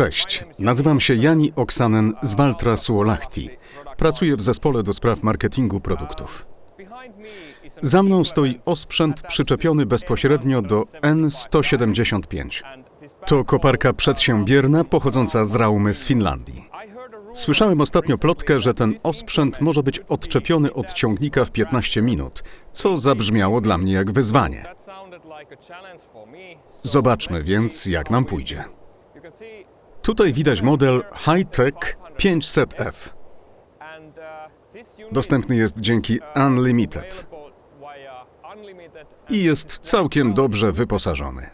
Cześć, nazywam się Jani Oksanen z Valtra Suolahti. Pracuję w zespole do spraw marketingu produktów. Za mną stoi osprzęt przyczepiony bezpośrednio do N175. To koparka przedsiębierna pochodząca z Raumy z Finlandii. Słyszałem ostatnio plotkę, że ten osprzęt może być odczepiony od ciągnika w 15 minut, co zabrzmiało dla mnie jak wyzwanie. Zobaczmy więc, jak nam pójdzie. Tutaj widać model Hightech 500F. Dostępny jest dzięki Unlimited i jest całkiem dobrze wyposażony.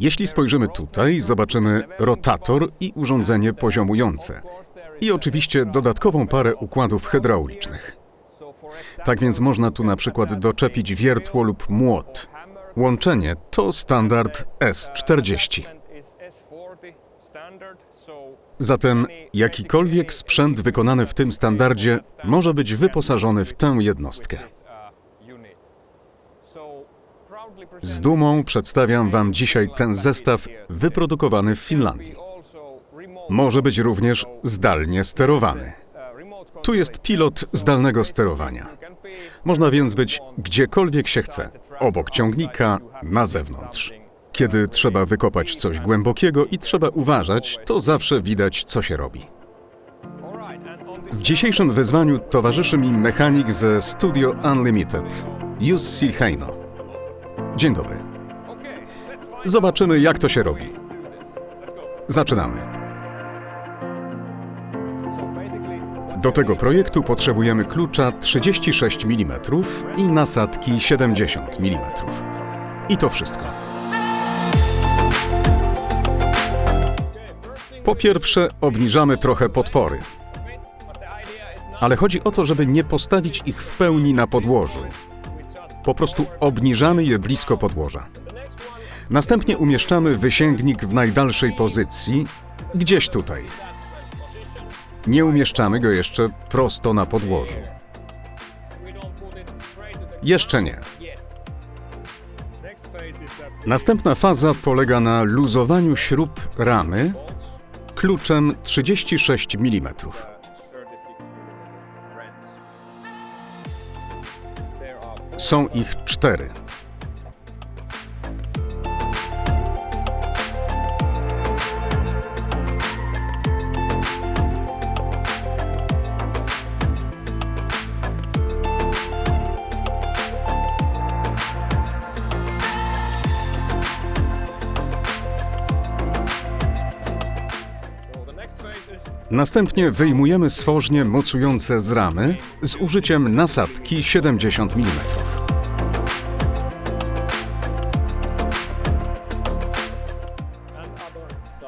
Jeśli spojrzymy tutaj, zobaczymy rotator i urządzenie poziomujące. I oczywiście dodatkową parę układów hydraulicznych. Tak więc można tu na przykład doczepić wiertło lub młot. Łączenie to standard S40. Zatem jakikolwiek sprzęt wykonany w tym standardzie może być wyposażony w tę jednostkę. Z dumą przedstawiam Wam dzisiaj ten zestaw wyprodukowany w Finlandii. Może być również zdalnie sterowany. Tu jest pilot zdalnego sterowania. Można więc być gdziekolwiek się chce, obok ciągnika, na zewnątrz. Kiedy trzeba wykopać coś głębokiego i trzeba uważać, to zawsze widać, co się robi. W dzisiejszym wyzwaniu towarzyszy mi mechanik ze Studio Unlimited, Jussi Heino. Dzień dobry. Zobaczymy, jak to się robi. Zaczynamy. Do tego projektu potrzebujemy klucza 36 mm i nasadki 70 mm. I to wszystko. Po pierwsze, obniżamy trochę podpory. Ale chodzi o to, żeby nie postawić ich w pełni na podłożu. Po prostu obniżamy je blisko podłoża. Następnie umieszczamy wysięgnik w najdalszej pozycji, gdzieś tutaj. Nie umieszczamy go jeszcze prosto na podłożu. Jeszcze nie. Następna faza polega na luzowaniu śrub ramy kluczem 36 mm. Są ich cztery. Następnie wyjmujemy stworznie mocujące z ramy z użyciem nasadki 70 mm.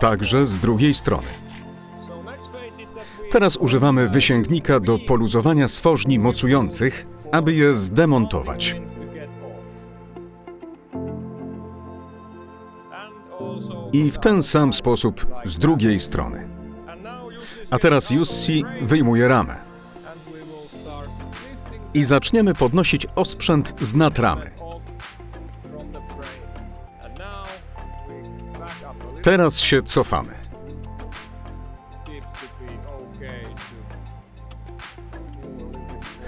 Także z drugiej strony. Teraz używamy wysięgnika do poluzowania stworzni mocujących, aby je zdemontować. I w ten sam sposób z drugiej strony. A teraz Jussi wyjmuje ramę. I zaczniemy podnosić osprzęt z nad ramy. Teraz się cofamy.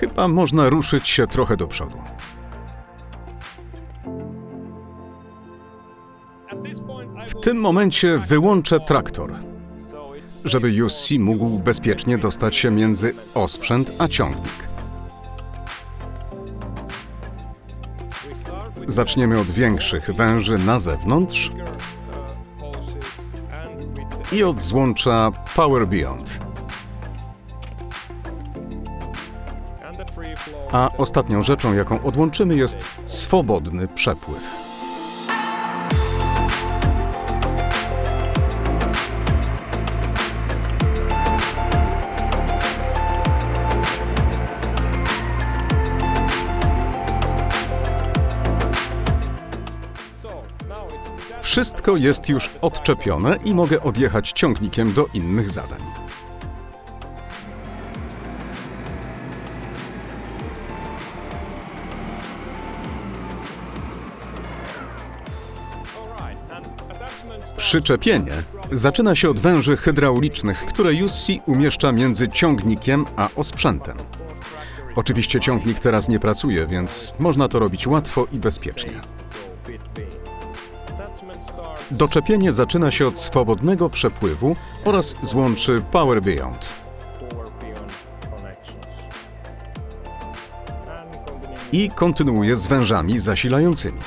Chyba można ruszyć się trochę do przodu. W tym momencie wyłączę traktor, żeby Jussi mógł bezpiecznie dostać się między osprzęt a ciągnik. Zaczniemy od większych węży na zewnątrz i od złącza Power Beyond. A ostatnią rzeczą, jaką odłączymy, jest swobodny przepływ. Wszystko jest już odczepione i mogę odjechać ciągnikiem do innych zadań. Przyczepienie zaczyna się od węży hydraulicznych, które Jussi umieszcza między ciągnikiem a osprzętem. Oczywiście ciągnik teraz nie pracuje, więc można to robić łatwo i bezpiecznie. Doczepienie zaczyna się od swobodnego przepływu oraz złączy Power Beyond. I kontynuuje z wężami zasilającymi.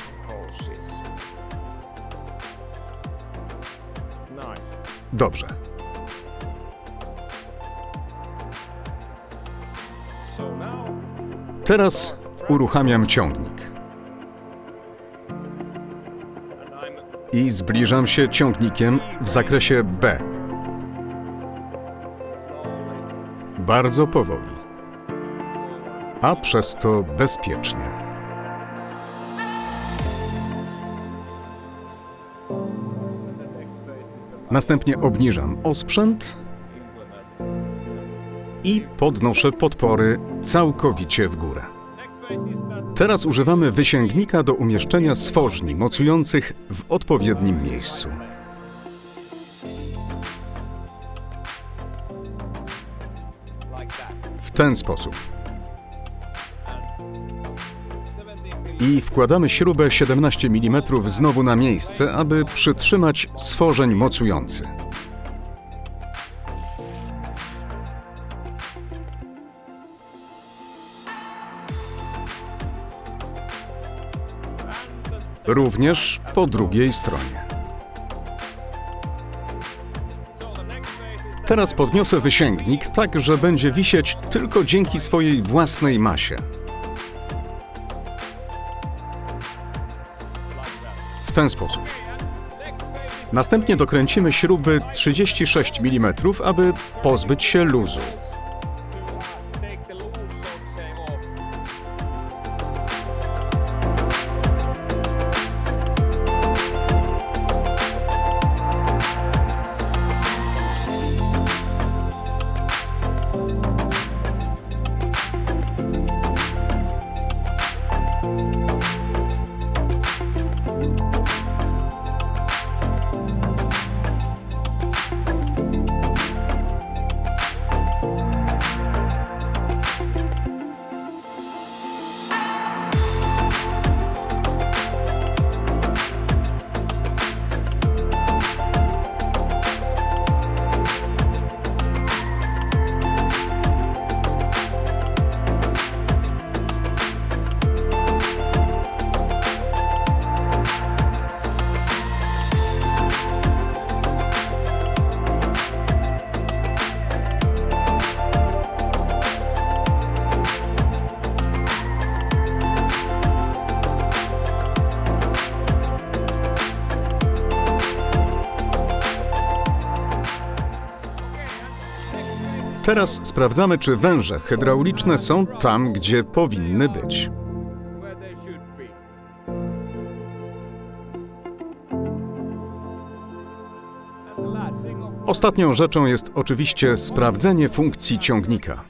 Dobrze. Teraz uruchamiam ciągnik. I zbliżam się ciągnikiem w zakresie B. Bardzo powoli. A przez to bezpiecznie. Następnie obniżam osprzęt i podnoszę podpory całkowicie w górę. Teraz używamy wysięgnika do umieszczenia stworzni mocujących w odpowiednim miejscu. W ten sposób. I wkładamy śrubę 17 mm znowu na miejsce, aby przytrzymać stworzeń mocujący. Również po drugiej stronie. Teraz podniosę wysięgnik tak, że będzie wisieć tylko dzięki swojej własnej masie. W ten sposób. Następnie dokręcimy śruby 36 mm, aby pozbyć się luzu. Teraz sprawdzamy, czy węże hydrauliczne są tam, gdzie powinny być. Ostatnią rzeczą jest oczywiście sprawdzenie funkcji ciągnika.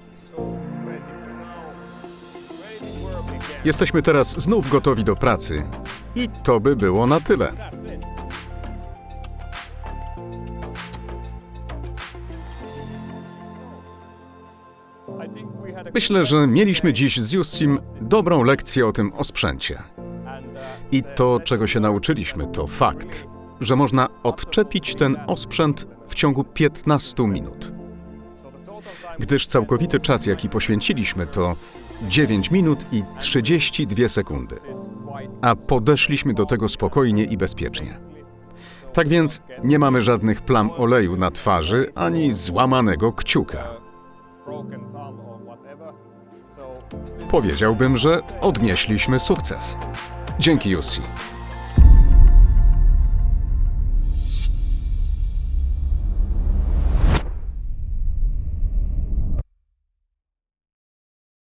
Jesteśmy teraz znów gotowi do pracy. I to by było na tyle. Myślę, że mieliśmy dziś z Jussim dobrą lekcję o tym osprzęcie. I to, czego się nauczyliśmy, to fakt, że można odczepić ten osprzęt w ciągu 15 minut. Gdyż całkowity czas, jaki poświęciliśmy, to 9 minut i 32 sekundy. A podeszliśmy do tego spokojnie i bezpiecznie. Tak więc nie mamy żadnych plam oleju na twarzy ani złamanego kciuka. Powiedziałbym, że odnieśliśmy sukces. Dzięki Jussi.